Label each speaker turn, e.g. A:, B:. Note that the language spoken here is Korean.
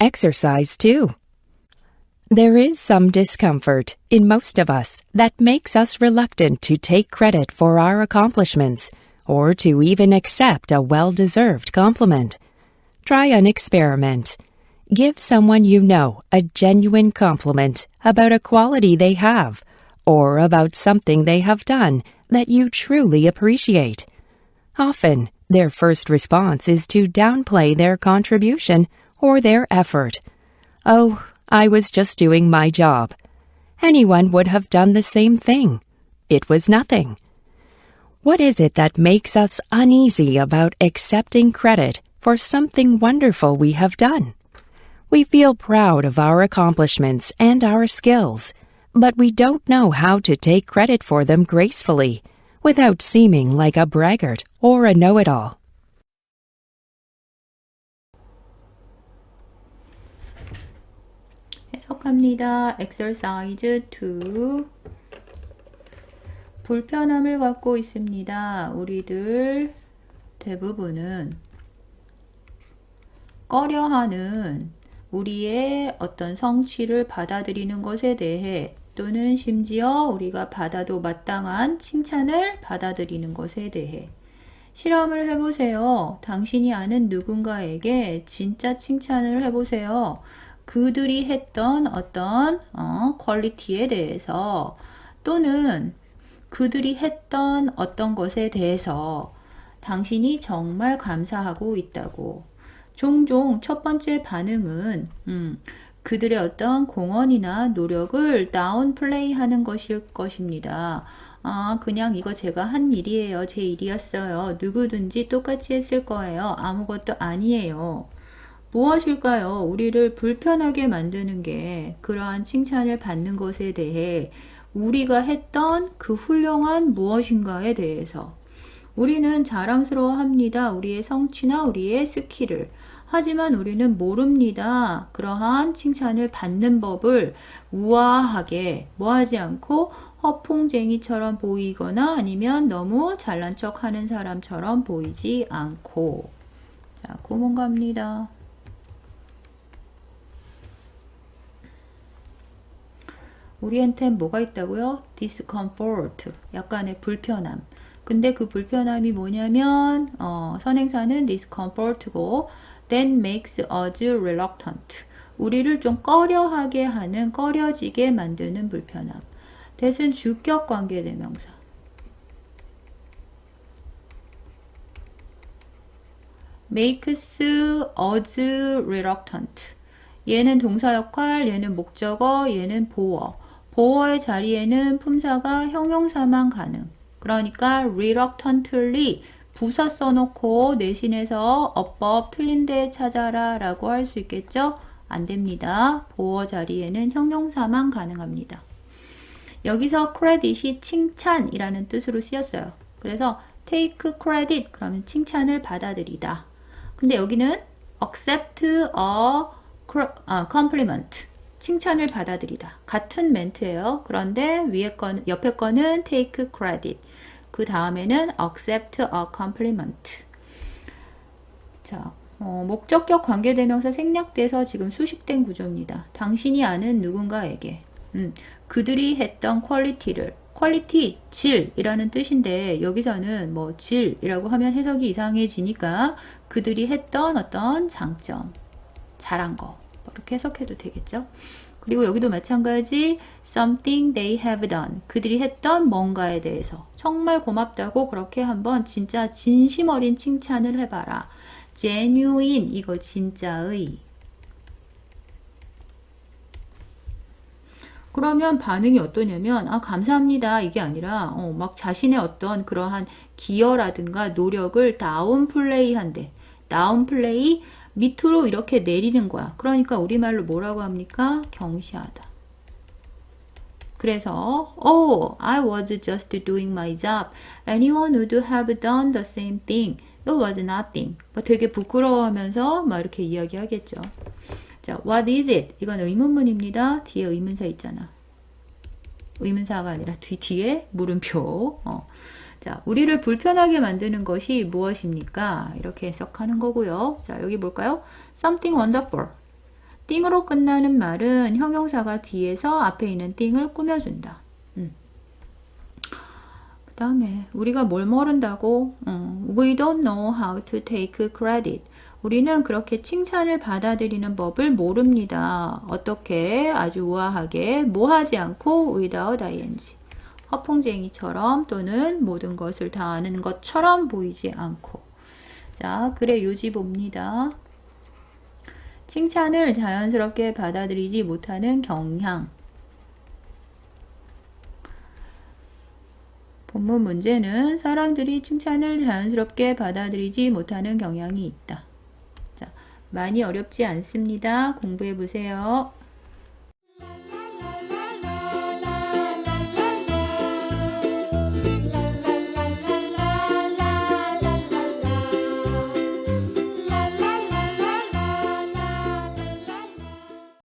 A: exercise too. There is some discomfort in most of us that makes us reluctant to take credit for our accomplishments or to even accept a well deserved compliment. Try an experiment. Give someone you know a genuine compliment about a quality they have or about something they have done that you truly appreciate. Often, their first response is to downplay their contribution or their effort. Oh, I was just doing my job. Anyone would have done the same thing. It was nothing. What is it that makes us uneasy about accepting credit for something wonderful we have done? We feel proud of our accomplishments and our skills, but we don't know how to take credit for them gracefully without seeming like a braggart or a know it all.
B: 해석합니다. exercise 2 불편함을 갖고 있습니다. 우리들 대부분은 꺼려하는 우리의 어떤 성취를 받아들이는 것에 대해 또는 심지어 우리가 받아도 마땅한 칭찬을 받아들이는 것에 대해 실험을 해보세요. 당신이 아는 누군가에게 진짜 칭찬을 해보세요. 그들이 했던 어떤 어, 퀄리티에 대해서 또는 그들이 했던 어떤 것에 대해서 당신이 정말 감사하고 있다고. 종종 첫 번째 반응은 음, 그들의 어떤 공헌이나 노력을 다운 플레이 하는 것일 것입니다. 아, 그냥 이거 제가 한 일이에요. 제 일이었어요. 누구든지 똑같이 했을 거예요. 아무것도 아니에요. 무엇일까요? 우리를 불편하게 만드는 게 그러한 칭찬을 받는 것에 대해 우리가 했던 그 훌륭한 무엇인가에 대해서 우리는 자랑스러워 합니다. 우리의 성취나 우리의 스킬을. 하지만 우리는 모릅니다. 그러한 칭찬을 받는 법을 우아하게 뭐하지 않고 허풍쟁이처럼 보이거나 아니면 너무 잘난 척 하는 사람처럼 보이지 않고. 자, 구문 갑니다. 우리한텐 뭐가 있다고요? discomfort. 약간의 불편함. 근데 그 불편함이 뭐냐면 어, 선행사는 discomfort고 then makes us reluctant. 우리를 좀 꺼려하게 하는 꺼려지게 만드는 불편함. 대신 주격 관계 대명사. makes us reluctant. 얘는 동사 역할, 얘는 목적어, 얘는 보어. 보어의 자리에는 품사가 형용사만 가능. 그러니까 reluctantly 부사 써놓고 내신에서 어법 틀린 데 찾아라 라고 할 수 있겠죠? 안 됩니다. 보어 자리에는 형용사만 가능합니다. 여기서 credit이 칭찬이라는 뜻으로 쓰였어요. 그래서 take credit 그러면 칭찬을 받아들이다. 근데 여기는 accept a compliment 칭찬을 받아들이다. 같은 멘트예요. 그런데 위에 건 옆에 거는 take credit. 그 다음에는 accept a compliment. 자, 어, 목적격 관계대명사 생략돼서 지금 수식된 구조입니다. 당신이 아는 누군가에게 음, 그들이 했던 퀄리티를 퀄리티, 질이라는 뜻인데 여기서는 뭐 질이라고 하면 해석이 이상해지니까 그들이 했던 어떤 장점, 잘한 거 이렇게 해석해도 되겠죠. 그리고 여기도 마찬가지 something they have done. 그들이 했던 뭔가에 대해서. 정말 고맙다고 그렇게 한번 진짜 진심 어린 칭찬을 해봐라. genuine 이거 진짜의. 그러면 반응이 어떠냐면 아 감사합니다. 이게 아니라 어, 막 자신의 어떤 그러한 기여라든가 노력을 다운플레이한대. 다운플레이 밑으로 이렇게 내리는 거야. 그러니까 우리말로 뭐라고 합니까? 경시하다. 그래서 Oh, I was just doing my job. Anyone would have done the same thing. It was nothing. 뭐 되게 부끄러워하면서 막 이렇게 이야기하겠죠. 자, what is it? 이건 의문문입니다. 뒤에 의문사 있잖아. 의문사가 아니라 뒤, 뒤에 물음표. 어. 자, 우리를 불편하게 만드는 것이 무엇입니까? 이렇게 해석하는 거고요. 자, 여기 볼까요? Something wonderful. 띵으로 끝나는 말은 형용사가 뒤에서 앞에 있는 띵을 꾸며준다. 음. 그 다음에 우리가 뭘 모른다고? 어, We don't know how to take credit. 우리는 그렇게 칭찬을 받아들이는 법을 모릅니다. 어떻게 아주 우아하게 뭐 하지 않고 without ing. 허풍쟁이처럼 또는 모든 것을 다 아는 것처럼 보이지 않고. 자, 글의 요지 봅니다. 칭찬을 자연스럽게 받아들이지 못하는 경향. 본문 문제는 사람들이 칭찬을 자연스럽게 받아들이지 못하는 경향이 있다. 자, 많이 어렵지 않습니다. 공부해 보세요.